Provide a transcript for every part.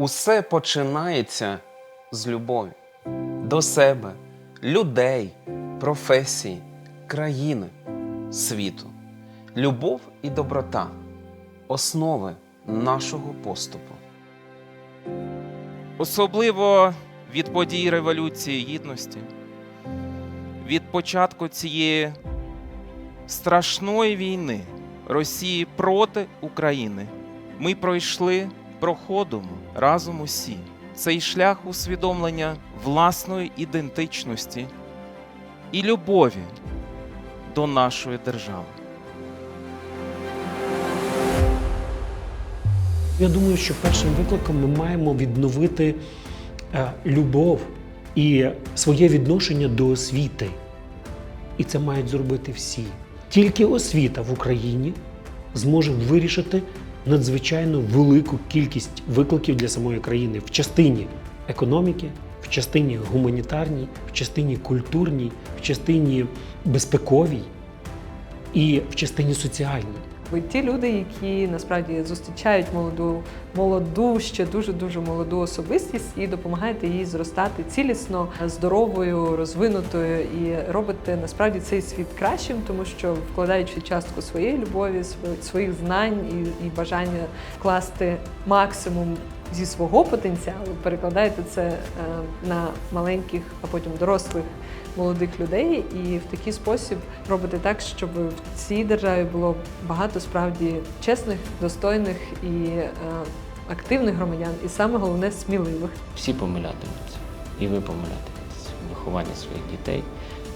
Усе починається з любові до себе, людей, професії, країни, світу. Любов і доброта основи нашого поступу. Особливо від подій Революції Гідності, від початку цієї страшної війни Росії проти України. Ми пройшли проходом разом усі цей шлях усвідомлення власної ідентичності і любові до нашої держави. Я думаю, що першим викликом ми маємо відновити е, любов і своє відношення до освіти. І це мають зробити всі. Тільки освіта в Україні зможе вирішити надзвичайно велику кількість викликів для самої країни в частині економіки, в частині гуманітарній, в частині культурній, в частині безпековій і в частині соціальній. Ті люди, які насправді зустрічають молоду, молоду, ще дуже дуже молоду особистість і допомагаєте їй зростати цілісно, здоровою, розвинутою і робите насправді цей світ кращим, тому що вкладаючи частку своєї любові, своїх знань і, і бажання вкласти максимум зі свого потенціалу, перекладаєте це е, на маленьких, а потім дорослих молодих людей, і в такий спосіб робити так, щоб в цій державі було багато справді чесних, достойних і е, активних громадян, і саме головне сміливих. Всі помилятимуться, і ви помилятиметесь в вихованні своїх дітей.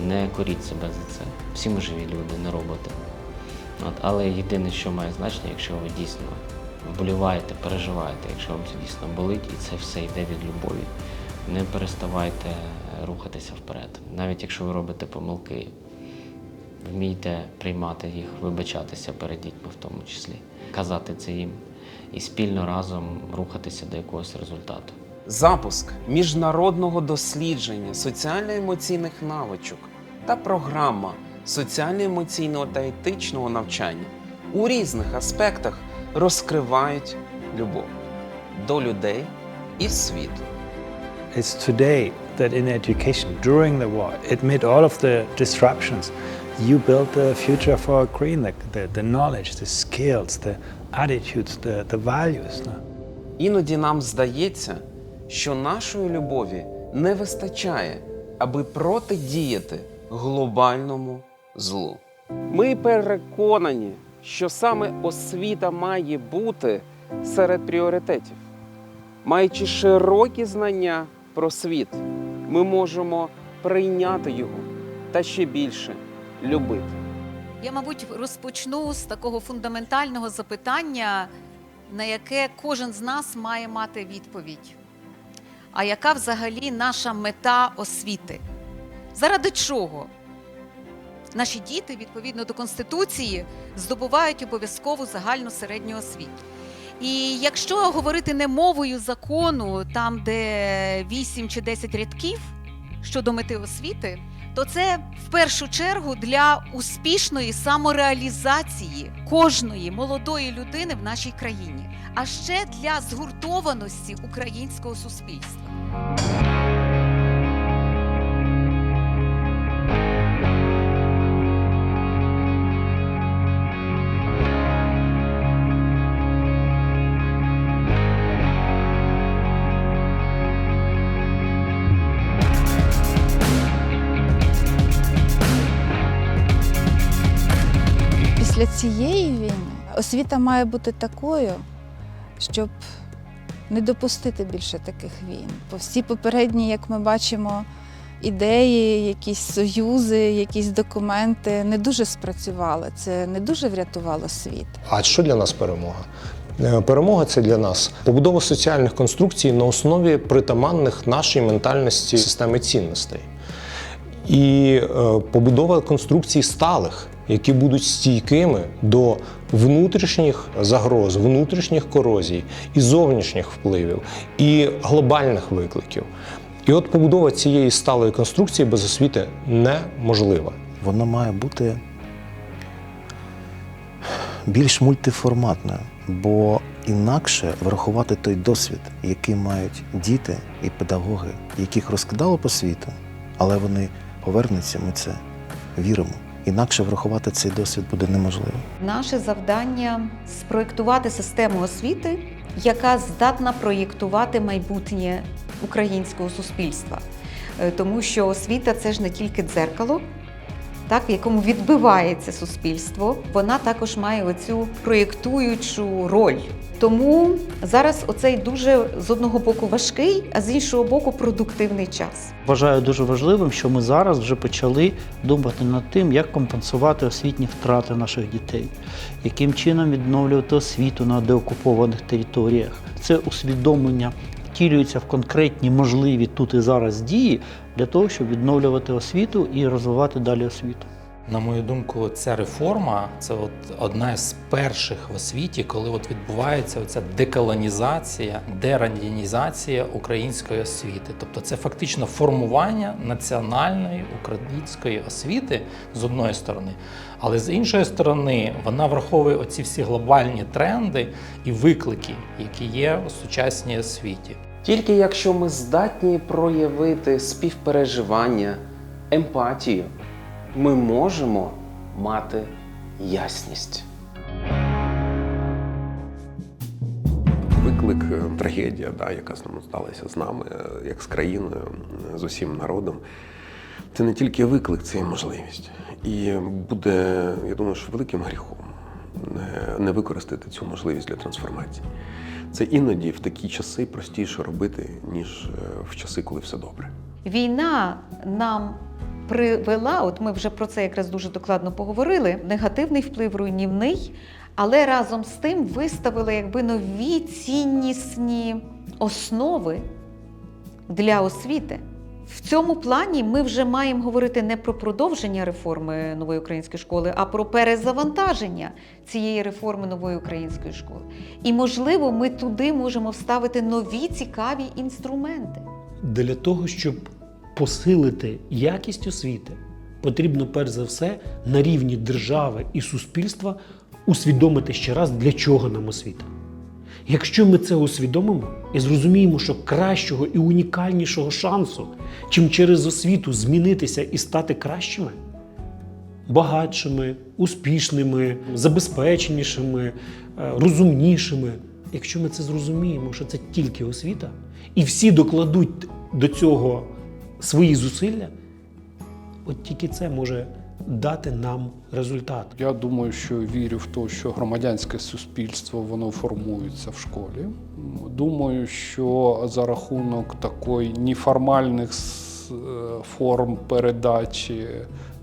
Не коріть себе за це. Всі ми живі люди, не роботи. От, але єдине, що має значення, якщо ви дійсно вболіваєте, переживаєте, якщо вам це дійсно болить, і це все йде від любові, не переставайте рухатися вперед. Навіть якщо ви робите помилки, вмійте приймати їх, вибачатися перед дітьми в тому числі, казати це їм і спільно разом рухатися до якогось результату. Запуск міжнародного дослідження соціально-емоційних навичок та програма соціально-емоційного та етичного навчання у різних аспектах розкривають любов до людей і світу. It's today that in education, during the war, amid all of the disruptions, you build the future for Ukraine, the, the, the knowledge, the skills, the attitudes, the, the values. Іноді нам здається, що нашої любові не вистачає, аби протидіяти глобальному злу. Ми переконані, що саме освіта має бути серед пріоритетів. Маючи широкі знання про світ, ми можемо прийняти його та ще більше любити. Я, мабуть, розпочну з такого фундаментального запитання, на яке кожен з нас має мати відповідь. А яка взагалі наша мета освіти? Заради чого? Наші діти, відповідно до Конституції, здобувають обов'язкову загальну середню освіту. І якщо говорити не мовою закону, там, де 8 чи 10 рядків щодо мети освіти, то це в першу чергу для успішної самореалізації кожної молодої людини в нашій країні, а ще для згуртованості українського суспільства. Після цієї війни освіта має бути такою, щоб не допустити більше таких війн. Бо всі попередні, як ми бачимо, ідеї, якісь союзи, якісь документи не дуже спрацювали. Це не дуже врятувало світ. А що для нас перемога? Е, Перемога це для нас побудова соціальних конструкцій на основі притаманних нашій ментальності системи цінностей. І е, побудова конструкцій сталих, які будуть стійкими до внутрішніх загроз, внутрішніх корозій і зовнішніх впливів, і глобальних викликів. І от побудова цієї сталої конструкції без освіти неможлива. Воно має бути більш мультиформатною, бо інакше врахувати той досвід, який мають діти і педагоги, яких розкидало по світу, але вони повернуться, ми це віримо. Інакше врахувати цей досвід буде неможливо. Наше завдання спроєктувати систему освіти, яка здатна проєктувати майбутнє українського суспільства. Е, Тому що освіта це ж не тільки дзеркало, так, в якому відбивається суспільство, вона також має оцю проєктуючу роль. Тому зараз оцей дуже з одного боку важкий, а з іншого боку продуктивний час. Вважаю дуже важливим, що ми зараз вже почали думати над тим, як компенсувати освітні втрати наших дітей, яким чином відновлювати освіту на деокупованих територіях. Це усвідомлення втілюється в конкретні можливі тут і зараз дії для того, щоб відновлювати освіту і розвивати далі освіту. На мою думку, ця реформа це от одна з перших в освіті, коли от відбувається оця деколонізація, дерадянізація української освіти. Тобто це фактично формування національної української освіти з одної сторони, але з іншої сторони вона враховує оці всі глобальні тренди і виклики, які є у сучасній освіті. Тільки якщо ми здатні проявити співпереживання, емпатію, ми можемо мати ясність. Виклик, е, трагедія, да, яка з нами сталася з нами, е, як з країною, е, з усім народом. Це не тільки виклик, це і можливість. І буде, я думаю, що великим гріхом не, не використати цю можливість для трансформації. Це іноді в такі часи простіше робити, ніж в часи, коли все добре. Війна нам привела, от ми вже про це якраз дуже докладно поговорили. Негативний вплив руйнівний, але разом з тим виставили якби нові ціннісні основи для освіти. В цьому плані ми вже маємо говорити не про продовження реформи нової української школи, а про перезавантаження цієї реформи нової української школи. І, можливо, ми туди можемо вставити нові цікаві інструменти. Для того, щоб посилити якість освіти, потрібно перш за все на рівні держави і суспільства усвідомити ще раз, для чого нам освіта. Якщо ми це усвідомимо і зрозуміємо, що кращого і унікальнішого шансу, чим через освіту змінитися і стати кращими, багатшими, успішними, забезпеченішими, е, розумнішими. Якщо ми це зрозуміємо, що це тільки освіта, і всі докладуть до цього свої зусилля, от тільки це може дати нам результат. Я думаю, що вірю в те, що громадянське суспільство воно формується в школі. Думаю, що за рахунок такої неформальних е, форм передачі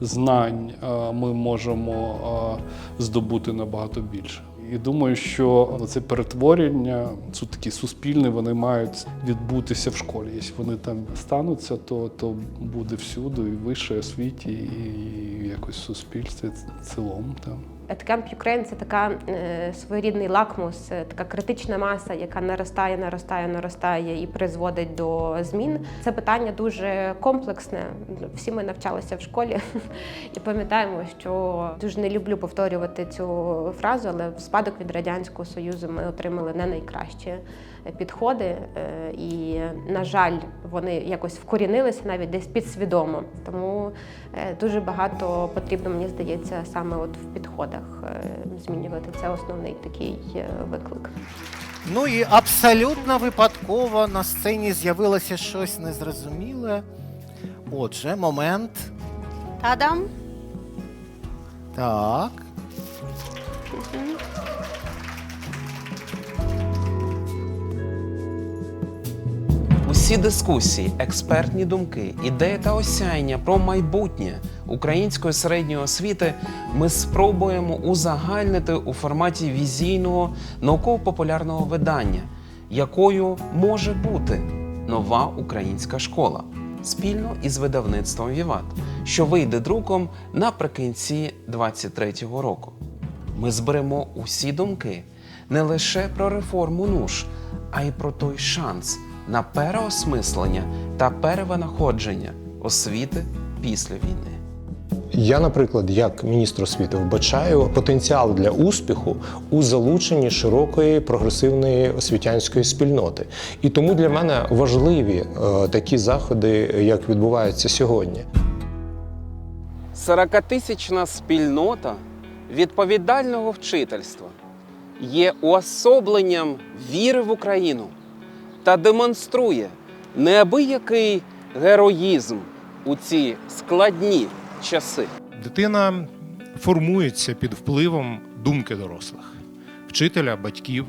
знань е, ми можемо е, здобути набагато більше. І думаю, що це перетворення, це такі суспільні, вони мають відбутися в школі. Якщо вони там стануться, то, то буде всюди, і в вищій освіті, і якось в суспільстві в цілому. Там. Camp Ukraine – це така е, своєрідний лакмус, е, така критична маса, яка наростає, наростає, наростає і призводить до змін. Це питання дуже комплексне. Всі ми навчалися в школі і пам'ятаємо, що дуже не люблю повторювати цю фразу, але в спадок від радянського союзу ми отримали не найкращі підходи, е, і на жаль, вони якось вкорінилися навіть десь підсвідомо. Тому дуже багато потрібно, мені здається, саме от в підходах е, змінювати. Це основний такий е, виклик. Ну і абсолютно випадково на сцені з'явилося щось незрозуміле. Отже, момент. Та-дам! Так. Усі дискусії, експертні думки, ідеї та осяяння про майбутнє української середньої освіти ми спробуємо узагальнити у форматі візійного науково-популярного видання, якою може бути нова українська школа спільно із видавництвом Віват, що вийде друком наприкінці 2023 року. Ми зберемо усі думки не лише про реформу НУШ, а й про той шанс на переосмислення та перевинаходження освіти після війни. Я, наприклад, як міністр освіти, вбачаю потенціал для успіху у залученні широкої прогресивної освітянської спільноти. І тому для мене важливі е, такі заходи, як відбуваються сьогодні. 40-тисячна спільнота відповідального вчительства є уособленням віри в Україну та демонструє неабиякий героїзм у ці складні часи. Дитина формується під впливом думки дорослих, вчителя, батьків,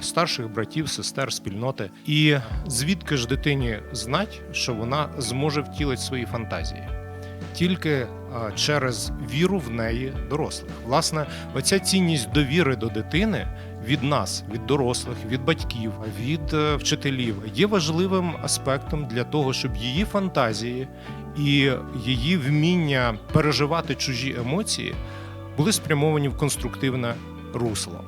старших братів, сестер, спільноти. І звідки ж дитині знать, що вона зможе втілити свої фантазії? Тільки через віру в неї дорослих. Власне, оця цінність довіри до дитини від нас, від дорослих, від батьків, від е, вчителів є важливим аспектом для того, щоб її фантазії і її вміння переживати чужі емоції були спрямовані в конструктивне русло.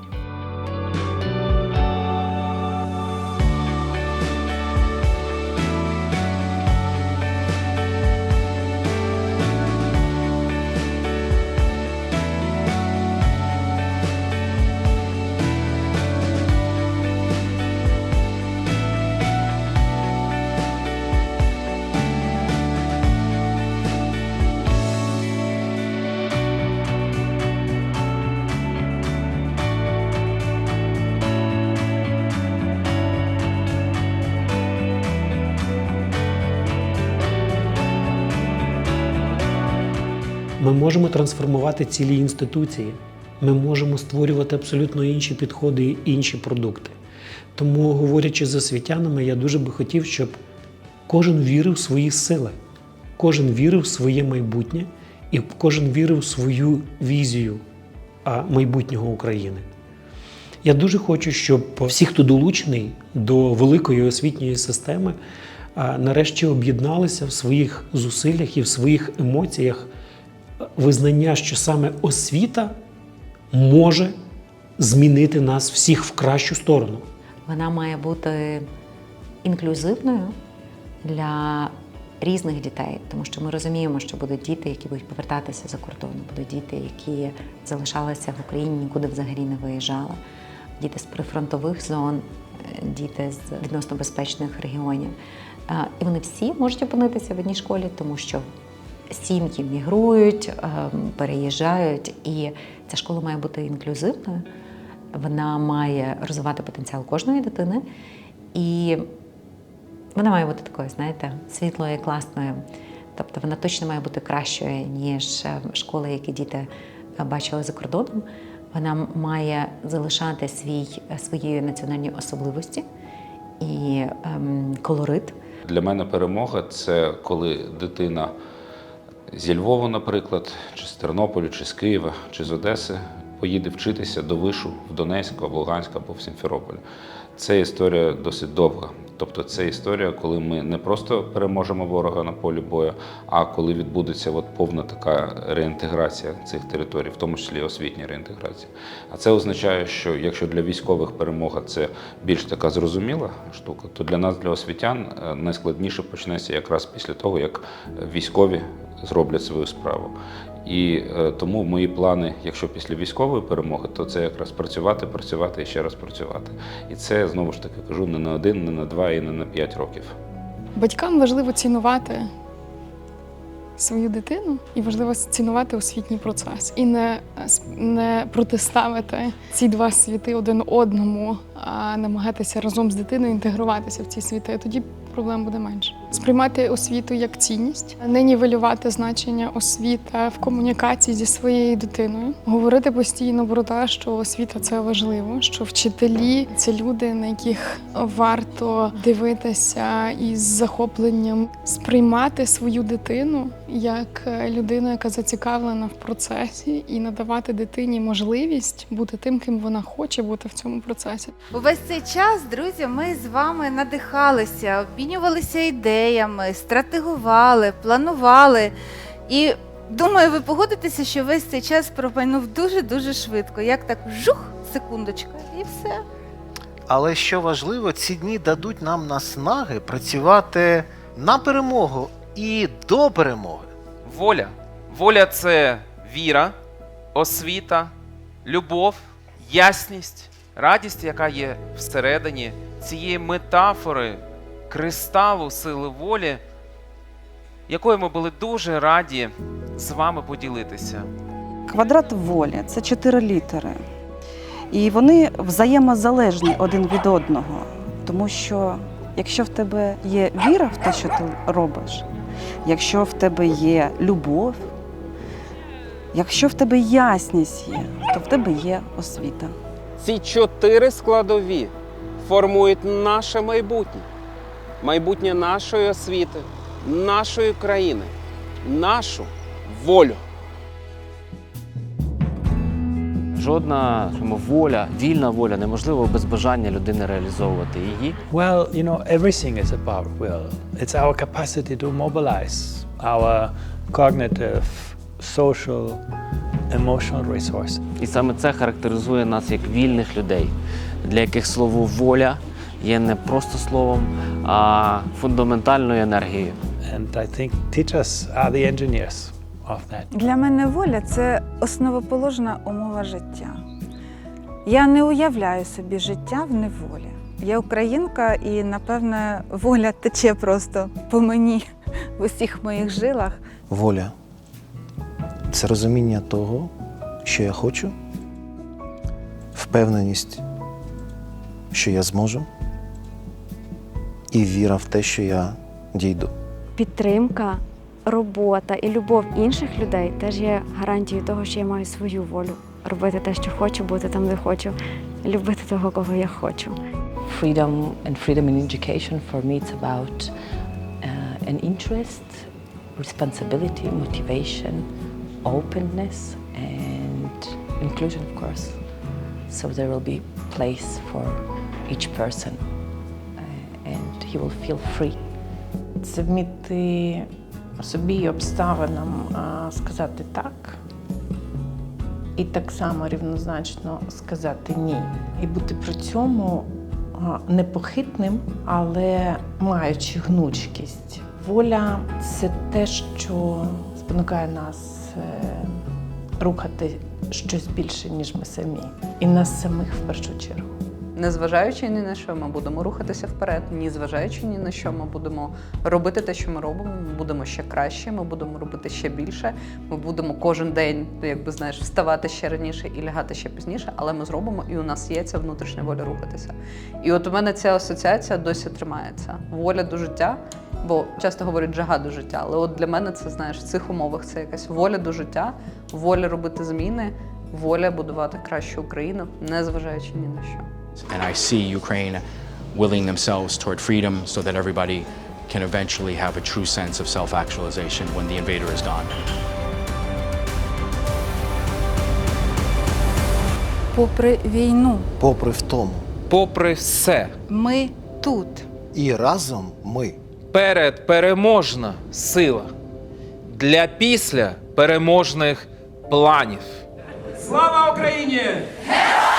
Ми можемо трансформувати цілі інституції. Ми можемо створювати абсолютно інші підходи і інші продукти. Тому, говорячи з освітянами, я дуже би хотів, щоб кожен вірив в свої сили, кожен вірив в своє майбутнє і кожен вірив в свою візію майбутнього України. Я дуже хочу, щоб всі, хто долучений до великої освітньої системи, нарешті об'єдналися в своїх зусиллях і в своїх емоціях визнання, що саме освіта може змінити нас всіх в кращу сторону. Вона має бути інклюзивною для різних дітей, тому що ми розуміємо, що будуть діти, які будуть повертатися за кордон, будуть діти, які залишалися в Україні, нікуди взагалі не виїжджали, діти з прифронтових зон, діти з відносно безпечних регіонів. І вони всі можуть опинитися в одній школі, тому що сім'ї мігрують, ем, переїжджають, і ця школа має бути інклюзивною. Вона має розвивати потенціал кожної дитини, і вона має бути такою, знаєте, світлою і класною. Тобто вона точно має бути кращою, ніж е, школи, які діти е, бачили за кордоном. Вона має залишати свій, е, свої національні особливості і ем, колорит. Для мене перемога це коли дитина зі Львова, наприклад, чи з Тернополя, чи з Києва, чи з Одеси поїде вчитися до вишу в Донецьк, або Луганськ або в Сімферополь. Це історія досить довга. Тобто це історія, коли ми не просто переможемо ворога на полі бою, а коли відбудеться от повна така реінтеграція цих територій, в тому числі освітня реінтеграція. А це означає, що якщо для військових перемога це більш така зрозуміла штука, то для нас, для освітян, е, найскладніше почнеться якраз після того, як військові зроблять свою справу. І е, тому мої плани, якщо після військової перемоги, то це якраз працювати, працювати і ще раз працювати. І це знову ж таки кажу не на один, не на два і не на п'ять років. Батькам важливо цінувати свою дитину і важливо цінувати освітній процес і не, не протиставити ці два світи один одному, а намагатися разом з дитиною інтегруватися в ці світи. Тоді проблем буде менше. Сприймати освіту як цінність, не нівелювати значення освіти в комунікації зі своєю дитиною, говорити постійно про те, що освіта це важливо, що вчителі це люди, на яких варто дивитися із захопленням, сприймати свою дитину як людину, яка зацікавлена в процесі, і надавати дитині можливість бути тим, ким вона хоче бути в цьому процесі. Увесь цей час, друзі, ми з вами надихалися, обмінювалися ідеями, стратегували, планували. І думаю, ви погодитеся, що весь цей час пропайнув дуже-дуже швидко. Як так жух, секундочка, і все. Але що важливо, ці дні дадуть нам наснаги працювати на перемогу і до перемоги. Воля. Воля це віра, освіта, любов, ясність, радість, яка є всередині цієї метафори кристалу сили волі, якою ми були дуже раді з вами поділитися. Квадрат волі це чотири літери. І вони взаємозалежні один від одного. Тому що якщо в тебе є віра в те, що ти робиш, якщо в тебе є любов, якщо в тебе ясність є, то в тебе є освіта. Ці чотири складові формують наше майбутнє, майбутнє нашої освіти, нашої країни, нашу волю. Жодна скажімо, воля, вільна воля неможливо без бажання людини реалізовувати її. Well, you know, everything is about will. It's our capacity to mobilize our cognitive, social, emotional resources. І саме це характеризує нас як вільних людей, для яких слово воля є не просто словом, а фундаментальною енергією. And I think teachers are the engineers of that. Для мене воля це основоположна умова життя. Я не уявляю собі життя в неволі. Я українка, і напевне воля тече просто по мені в усіх моїх жилах. Воля це розуміння того, що я хочу, впевненість, що я зможу, і віра в те, що я дійду. Підтримка, робота і любов інших людей теж є гарантією того, що я маю свою волю. Робити те, що хочу, бути там, де хочу, любити того, кого я хочу. freedom and freedom in education for me it's about uh, an interest responsibility motivation openness and inclusion of course so there will be place for each person uh, he will feel free Це вміти собі і обставинам сказати так, і так само рівнозначно сказати ні. І бути при цьому непохитним, але маючи гнучкість. Воля це те, що спонукає нас е, рухати щось більше, ніж ми самі, і нас самих в першу чергу. Незважаючи ні на що, ми будемо рухатися вперед, ні зважаючи ні на що, ми будемо робити те, що ми робимо. Ми будемо ще краще, ми будемо робити ще більше. Ми будемо кожен день, якби знаєш, вставати ще раніше і лягати ще пізніше, але ми зробимо, і у нас є ця внутрішня воля рухатися. І от у мене ця асоціація досі тримається. Воля до життя, бо часто говорять жага до життя. Але от для мене це знаєш в цих умовах це якась воля до життя, воля робити зміни, воля будувати кращу Україну, незважаючи ні на що. And I see Ukraine willing themselves toward freedom so that everybody can eventually have a true sense of self actualization when the invader is gone. Попри війну, Попри втому, Попри все, ми тут. і разом ми. Перед переможна сила для після переможних планів. Слава Україні! Героям